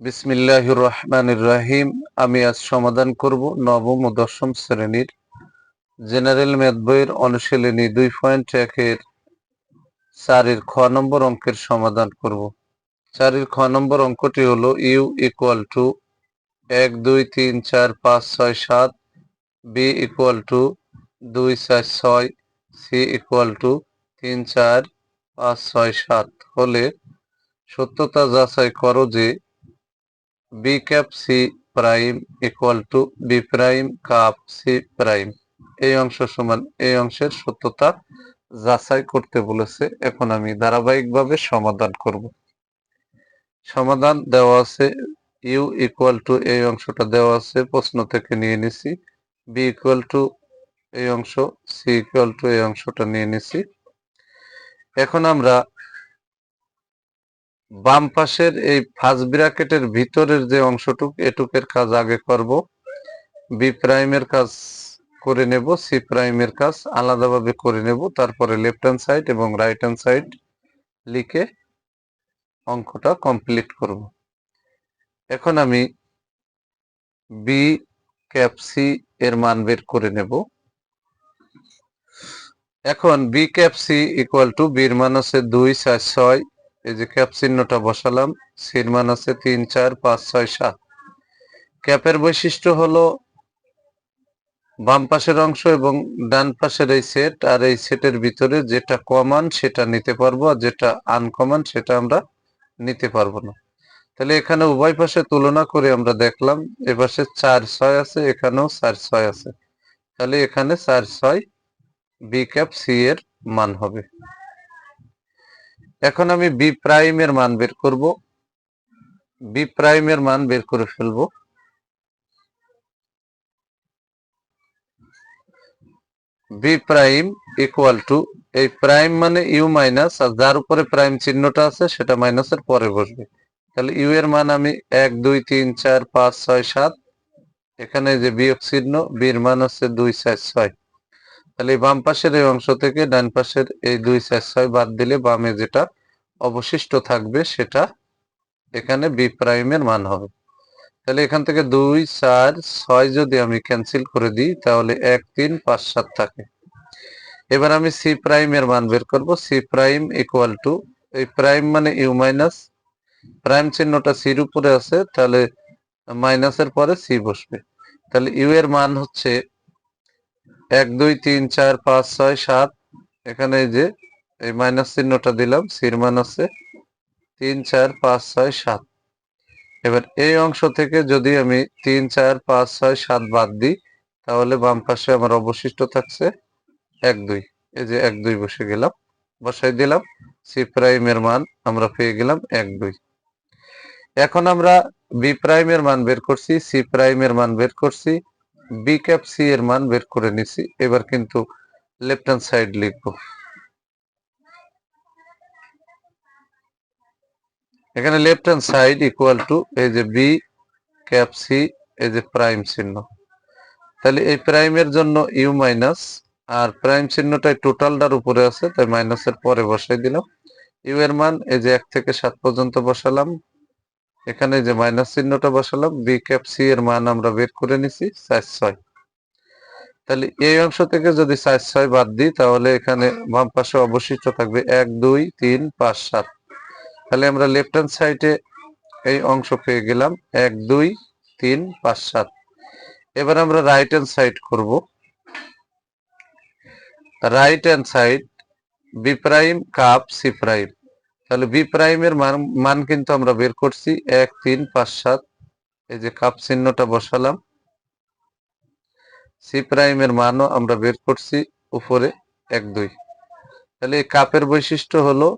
বিসমিল্লাহির রহমানির রহিম আমি আজ সমাধান করব নবম ও দশম শ্রেণির জেনারেল ম্যাথ বইয়ের অনুশীলনী দুই পয়েন্ট একের চারের খ নম্বর অঙ্কের সমাধান করব। চারের খ নম্বর অঙ্কটি হলো ইউ ইকুয়াল টু এক, দুই, তিন, চার, পাঁচ, ছয়, সাত, বি ইকুয়াল টু দুই, চার, ছয়, সি ইকুয়াল টু তিন, চার, পাঁচ, ছয়, সাত। হলে সত্যতা যাচাই করো যে B cap C prime equal to B prime cup C prime এই অংশ সমান এই অংশের সত্যতা যাচাই করতে বলেছে। এখন আমি ধারাবাহিকভাবে সমাধান করব। সমাধান দেওয়া আছে। ইউ ইকুয়াল টু এই অংশটা দেওয়া আছে। প্রশ্ন থেকে নিয়ে নিছি। বি ইকুয়াল টু এই অংশ সি ইকুয়াল টু এই অংশটা নিয়ে নিছি। এখন আমরা বাম পাশের এই ফার্স্ট ব্র্যাকেটের ভিতরের যে অংশটুক, এটুকের কাজ আগে করব। বি প্রাইমের কাজ করে নেব, সি প্রাইমের কাজ আলাদাভাবে করে নেব। তারপরে লেফট হ্যান্ড সাইড এবং রাইট হ্যান্ড সাইড লিখে অঙ্কটা কমপ্লিট করব। এখন আমি বি ক্যাপ সি এর মান বের করে নেব। এখন B cap C equal to, বির মান হচ্ছে দুই, চার, ছয় এই যে ক্যাপ চিহ্নটা বসালাম সির মান আছে তিন, চার, পাঁচ, ছয়, সাত। ক্যাপের বৈশিষ্ট্য হলো বাম পাশের অংশ এবং ডান পাশের এই সেট আর এই সেটের ভিতরে যেটা কমান সেটা নিতে পারব আর যেটা আনকমান সেটা আমরা নিতে পারব না। তাহলে এখানে উভয় পাশে তুলনা করে আমরা দেখলাম, এ পাশে চার, ছয় আছে, এখানেও চার, ছয় আছে। তাহলে এখানে চার, ছয় বি ক্যাপ সি এর মান হবে। এখন আমি বি প্রাইমের মান বের করব। বি প্রাইমের মান বের করে ফেলব। বি প্রাইম ইকুয়াল টু এই প্রাইম মানে ইউ মাইনাস আর যার উপরে প্রাইম চিহ্নটা আছে, সেটা মাইনাসের পরে বসবে। তাহলে ইউ এর মান আমি এক, দুই, তিন, চার, পাঁচ, ছয়, সাত, এখানে যে বিয়োগ চিহ্ন বির মান হচ্ছে দুই, চার, ছয়। তাহলে এই বাম পাশের এই অংশ থেকে ডান পাশের এই দুই চার ছয় বাদ দিলে বামে যেটা অবশিষ্ট থাকবে সেটা এখানে বি প্রাইমের মান হবে। তাহলে এখান থেকে দুই, চার, ছয় যদি আমি ক্যান্সেল করে দিই, তাহলে এক, তিন, পাঁচ, সাত থাকে। এবার আমি সি প্রাইমের মান বের করব। সি প্রাইম ইকুয়াল টু, এই প্রাইম মানে ইউ মাইনাস, প্রাইম চিহ্নটা সির উপরে আছে, তাহলে মাইনাসের পরে সি বসবে। তাহলে ইউ এর মান হচ্ছে এক, দুই, তিন, চার, পাঁচ, ছয়, সাত। এখানে যে, এই মাইনাস চিহ্নটা দিলাম, সির মান আছে তিন, চার, পাঁচ, ছয়, সাত। এবার এই অংশ থেকে যদি আমি তিন, চার, পাঁচ, ছয়, সাত বাদ দিই, তাহলে বাম পাশে আমার অবশিষ্ট থাকছে এক, দুই। এই যে এক, দুই বসে গেলাম, বসাই দিলাম সি প্রাইমের মান আমরা পেয়ে গেলাম এক, দুই। এখন আমরা বি প্রাইমের মান বের করছি সি প্রাইমের মান বের করছি বি ক্যাপ সি এর মান বের করে নিছি, এবার কিন্তু লেফট হ্যান্ড সাইড লিখব। এখানে left hand side equal to এই যে বি ক্যাপ সি এই যে প্রাইম চিহ্ন। তাহলে এই প্রাইমের জন্য ইউ মাইনাস আর প্রাইম চিহ্নটা টোটালটার উপরে আছে, তাই মাইনাসের পরে বসাই দিলাম। ইউ এর মান এই যে এক থেকে সাত পর্যন্ত বসালাম এখানে যে মাইনাস চিহ্নটা বসালাম বি ক্যাপ সি এর মান আমরা বের করে নিছি চার ছয়। তাহলে এই অংশ থেকে যদি চার ছয় বাদ দিই, তাহলে এখানে বাম পাশে অবশিষ্ট থাকবে এক, দুই, তিন, পাঁচ, সাত। তাহলে আমরা লেফট হ্যান্ড সাইডে এই অংশ পেয়ে গেলাম, এক, দুই, তিন, পাঁচ, সাত। এবার আমরা রাইট হ্যান্ড সাইড করব। Right hand side B prime cup C prime তাহলে বি প্রাইমের মান কিন্তু আমরা বের করছি। এক, তিন, পাঁচ, সাত। এই যে কাপ চিহ্নটা বসালাম। সি প্রাইমের মানও আমরা বের করছি উপরে, এক, দুই। তাহলে এই কাপের বৈশিষ্ট্য হলো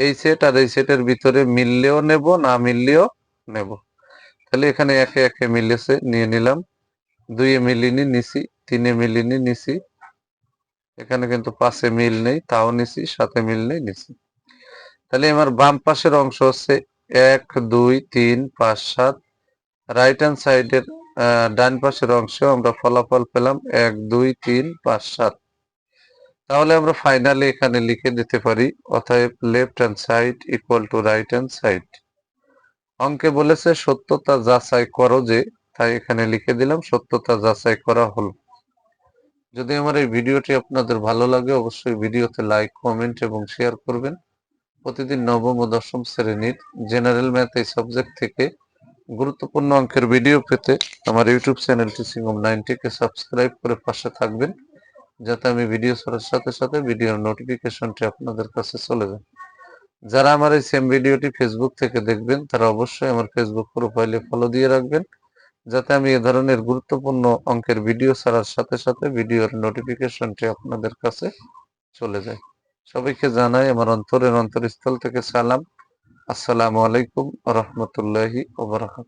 এই সেট আর এই সেটের ভিতরে মিললেও নেব, না মিললেও নেব। তাহলে এখানে একে একে মিলেছে, নিয়ে নিলাম। দুইয়ে মিলিনি, নিছি। তিনে মিলিনি, নিছি। এখানে কিন্তু পাঁচে মিল নেই, তাও নিছি সাথে মিল নেই, নিছি। তাহলে আমার বাম পাশের অংশ হচ্ছে এক, দুই, তিন, পাঁচ, সাত। রাইট হ্যান্ড সাইডের ডান পাশের অংশে আমরা ফলাফল পেলাম এক, দুই, তিন, পাঁচ, সাত। তাহলে আমরা ফাইনালি এখানে লিখে দিতে পারি, অতএব left hand side equal to right hand side অঙ্কে বলেছে সত্যতা যাচাই করো যে, তাই এখানে লিখে দিলাম, সত্যতা যাচাই করা হলো। যদি আমার এই ভিডিওটি আপনাদের ভালো লাগে, অবশ্যই ভিডিওতে লাইক কমেন্ট এবং শেয়ার করবেন। প্রতিদিন নবম ও দশম শ্রেণির জেনারেল ম্যাথ এই সাবজেক্ট থেকে গুরুত্বপূর্ণ অঙ্কের ভিডিও পেতে আমার ইউটিউব চ্যানেলটি সিঙ্গম নাইনটিকে সাবস্ক্রাইব করে পাশে থাকবেন, যাতে আমি ভিডিও ছাড়ার সাথে সাথে ভিডিওর নোটিফিকেশনটি আপনাদের কাছে চলে যায়। যারা আমার এই সেম ভিডিওটি ফেসবুক থেকে দেখবেন, তারা অবশ্যই আমার ফেসবুক প্রোফাইলে ফলো দিয়ে রাখবেন, যাতে আমি এ ধরনের গুরুত্বপূর্ণ অঙ্কের ভিডিও ছাড়ার সাথে সাথে ভিডিওর নোটিফিকেশনটি আপনাদের কাছে চলে যায়। সবাইকে জানাই আমার অন্তরের অন্তরস্থল থেকে সালাম। আসসালামু আলাইকুম রহমতুল্লাহি ওবরাকাত